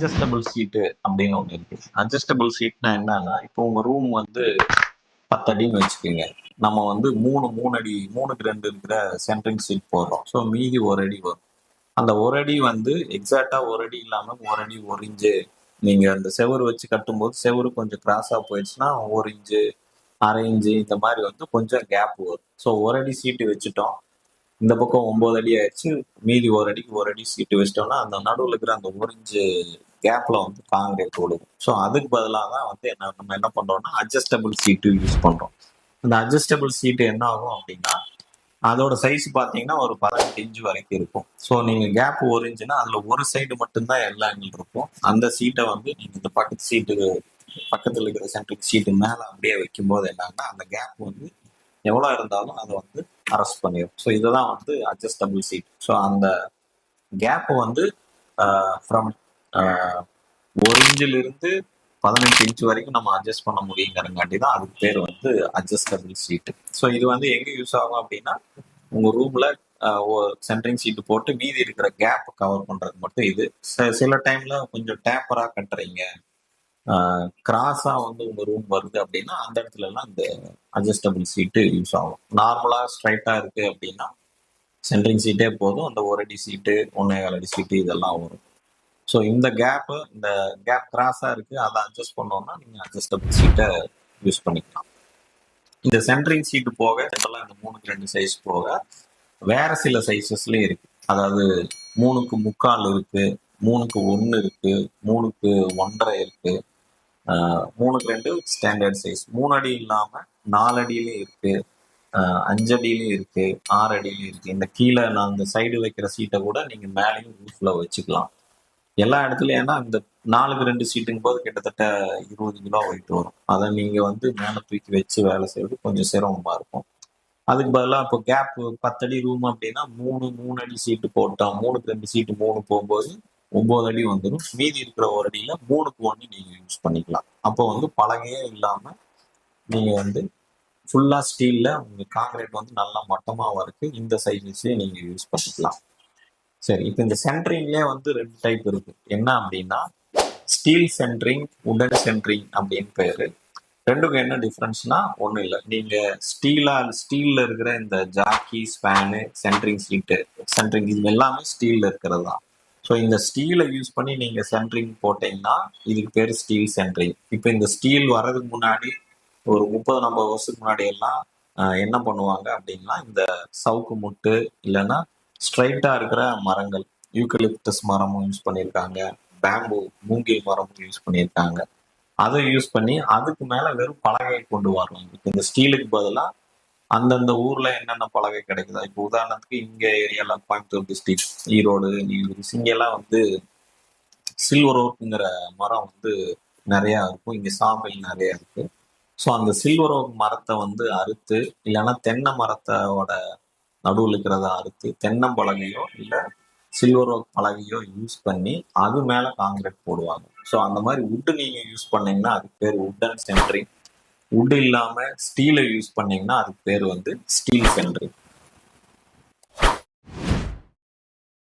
Adjustable சீட்டு அப்படின்னு ஒன்று இருக்கு. அட்ஜஸ்டபிள் சீட்னா என்னன்னா இப்போ உங்க ரூம் வந்து பத்து அடின்னு வச்சுக்கோங்க. நம்ம வந்து மூணு மூணு அடி மூணுக்கு ரெண்டு இருக்கிற சென்ட்ரிங் சீட் போடுறோம். ஸோ மீதி ஒரு அடி வரும். அந்த ஒரு அடி வந்து எக்ஸாக்டா ஒரு அடி இல்லாம ஒரு அடி ஒரு இன்ச்சு நீங்க அந்த செவுரு வச்சு கட்டும்போது செவுரு கொஞ்சம் கிராஸா போயிடுச்சுன்னா ஒரு இன்ச்சு அரை இன்ச்சு இந்த மாதிரி வந்து கொஞ்சம் கேப் வரும். ஸோ ஒரு அடி சீட்டு வச்சுட்டோம். இந்த பக்கம் ஒன்பது அடி ஆயிடுச்சு. மீதி ஒரு அடிக்கு ஒரு அடி சீட்டு வச்சிட்டோம்னா அந்த நடுவில் இருக்கிற அந்த ஒரு இன்ச்சு கேப்ல வந்து காங்கிரீட் ஓடுது ஸோ அதுக்கு பதிலாக தான் வந்து என்ன நம்ம என்ன பண்றோம்னா அட்ஜஸ்டபிள் சீட்டு யூஸ் பண்றோம். அந்த அட்ஜஸ்டபிள் சீட்டு என்ன ஆகும் அப்படின்னா அதோட சைஸ் பார்த்தீங்கன்னா ஒரு பதினெட்டு இன்ச்சு வரைக்கும் இருக்கும். ஸோ நீங்க கேப் ஒரு இன்ச்சுன்னா அதுல ஒரு சைடு மட்டும்தான் எல்லா ஆங்கிள் இருக்கும். அந்த சீட்டை வந்து நீங்க இந்த பக்கத்து சீட்டு பக்கத்தில் இருக்கிற சென்ட்ரிக் சீட்டு மேல அப்படியே வைக்கும்போது என்னன்னா அந்த கேப் வந்து எவ்வளோ இருந்தாலும் அதை வந்து அரெஸ்ட் பண்ணிடும் ஸோ இதுதான் வந்து அட்ஜஸ்டபிள் சீட் ஸோ அந்த கேப் வந்து ஃப்ரம் ஒரு இன்ச்சில் இருந்து பதினெட்டு இன்ச் வரைக்கும் நம்ம அட்ஜஸ்ட் பண்ண முடியுங்கிறங்காட்டி தான் அதுக்கு பேர் வந்து அட்ஜஸ்டபிள் சீட்டு ஸோ இது வந்து எங்கே யூஸ் ஆகும் அப்படின்னா உங்கள் ரூமில் சென்ட்ரிங் சீட்டு போட்டு மீதி இருக்கிற கேப் கவர் பண்ணுறது மட்டும் இது. ச- சில டைமில் கொஞ்சம் டேப்பராக கட்டுறீங்க. கிராஸாக வந்து உங்கள் ரூம் வருது அப்படின்னா அந்த இடத்துலலாம் இந்த அட்ஜஸ்டபிள் சீட்டு யூஸ் ஆகும். நார்மலாக ஸ்ட்ரைட்டாக இருக்குது அப்படின்னா சென்ட்ரிங் சீட்டே போதும். அந்த ஒரு அடி சீட்டு ஒன்றே கால் அடி சீட்டு இதெல்லாம் வரும். ஸோ இந்த கேப்பு இந்த கேப் கிராஸாக இருக்குது அதை அட்ஜஸ்ட் பண்ணோம்னா நீங்கள் அட்ஜஸ்டபிள் சீட்டை யூஸ் பண்ணிக்கலாம். இந்த சென்ட்ரிங் சீட்டு போக இதெல்லாம் இந்த மூணுக்கு ரெண்டு சைஸ் போக வேற சில சைஸஸ்லேயும் இருக்குது அதாவது மூணுக்கு முக்கால் இருக்குது மூணுக்கு ஒன்று இருக்குது மூணுக்கு ஒன்றரை இருக்குது மூணுக்கு ரெண்டு ஸ்டாண்டர்ட் சைஸ் மூணு அடி இல்லாமல் நாலு அடியிலையும் இருக்குது ஆஹ் அஞ்சு ஆறு அடியிலையும் இருக்குது இந்த கீழே நான் இந்த சைடு வைக்கிற சீட்டை கூட நீங்கள் மேலேயும் ரூஃபில் வச்சுக்கலாம். எல்லா இடத்துலயும் ஏன்னா இந்த நாலுக்கு ரெண்டு சீட்டுங்கும் போது கிட்டத்தட்ட இருபது கிலோ வெயிட் வரும். அதை நீங்க வந்து மேலே தூக்கி வச்சு வேலை செய்யறது கொஞ்சம் சிரமமா இருக்கும். அதுக்கு பதிலாக இப்போ கேப் பத்தடி ரூம் அப்படின்னா மூணு மூணு அடி சீட்டு போட்டோம் மூணுக்கு ரெண்டு சீட்டு மூணு போகும்போது ஒன்பது அடி வந்துடும் மீதி இருக்கிற ஒரு அடியில் மூணுக்கு ஒன்று நீங்கள் யூஸ் பண்ணிக்கலாம். அப்போ வந்து பலகையே இல்லாமல் நீங்கள் வந்து ஃபுல்லாக ஸ்டீலில் உங்கள் காங்கிரீட் வந்து நல்லா மட்டமாக இருக்குது இந்த சைஸஸ்லயே நீங்கள் யூஸ் பண்ணிக்கலாம். சரி இப்போ இந்த சென்ட்ரிங்லேயே வந்து ரெண்டு டைப் இருக்கு. என்ன அப்படின்னா ஸ்டீல் சென்ட்ரிங் உடன் சென்ட்ரிங் அப்படின்னு பேரு. ரெண்டுக்கும் என்ன டிஃப்ரென்ஸ்னா ஒன்றும் இல்லை. நீங்கள் ஸ்டீலாக ஸ்டீலில் இருக்கிற இந்த jack span centering sheet centering இது எல்லாமே ஸ்டீலில் இருக்கிறது தான். ஸோ இந்த ஸ்டீலை யூஸ் பண்ணி நீங்கள் சென்ட்ரிங் போட்டீங்கன்னா இதுக்கு பேர் ஸ்டீல் சென்ட்ரிங் இப்போ இந்த ஸ்டீல் வர்றதுக்கு முன்னாடி ஒரு முப்பது நாற்பது வருஷத்துக்கு முன்னாடி எல்லாம் என்ன பண்ணுவாங்க அப்படின்னா இந்த சவுக்கு முட்டு இல்லைன்னா ஸ்ட்ரைட்டா இருக்கிற மரங்கள் யூக்கலிப்டஸ் மரமும் யூஸ் பண்ணியிருக்காங்க. பேம்பு மூங்கில் மரமும் யூஸ் பண்ணியிருக்காங்க. அதை யூஸ் பண்ணி அதுக்கு மேல வெறும் பலகையை கொண்டு வருவாங்க இப்போ இந்த ஸ்டீலுக்கு பதிலா அந்தந்த ஊர்ல என்னென்ன பலகை கிடைக்குதா இப்போ உதாரணத்துக்கு இங்க ஏரியால கோயம்புத்தூர் டிஸ்ட்ரிக்ட் ஈரோடு நீலகிரிஸ் இங்கெல்லாம் வந்து சில்வர் ஓக்குங்கிற மரம் வந்து நிறைய இருக்கும். இங்க சாம்பல் நிறைய இருக்கு. ஸோ அந்த சில்வர் ஓக் மரத்தை வந்து அறுத்து இல்லைன்னா தென்னை மரத்தோட நடுவில் இருக்கிறத அறுத்து தென்னம்பலகையோ இல்லை சில்வர் ஒர்க் பலகையோ யூஸ் பண்ணி அது மேலே காங்கிரீட் போடுவாங்க. ஸோ அந்த மாதிரி உட்டு நீங்க யூஸ் பண்ணீங்கன்னா அதுக்கு பேர் உட்டன் சென்ட்ரிங் உட் இல்லாமல் ஸ்டீலை யூஸ் பண்ணீங்கன்னா அதுக்கு பேர் வந்து ஸ்டீல் சென்ட்ரிங்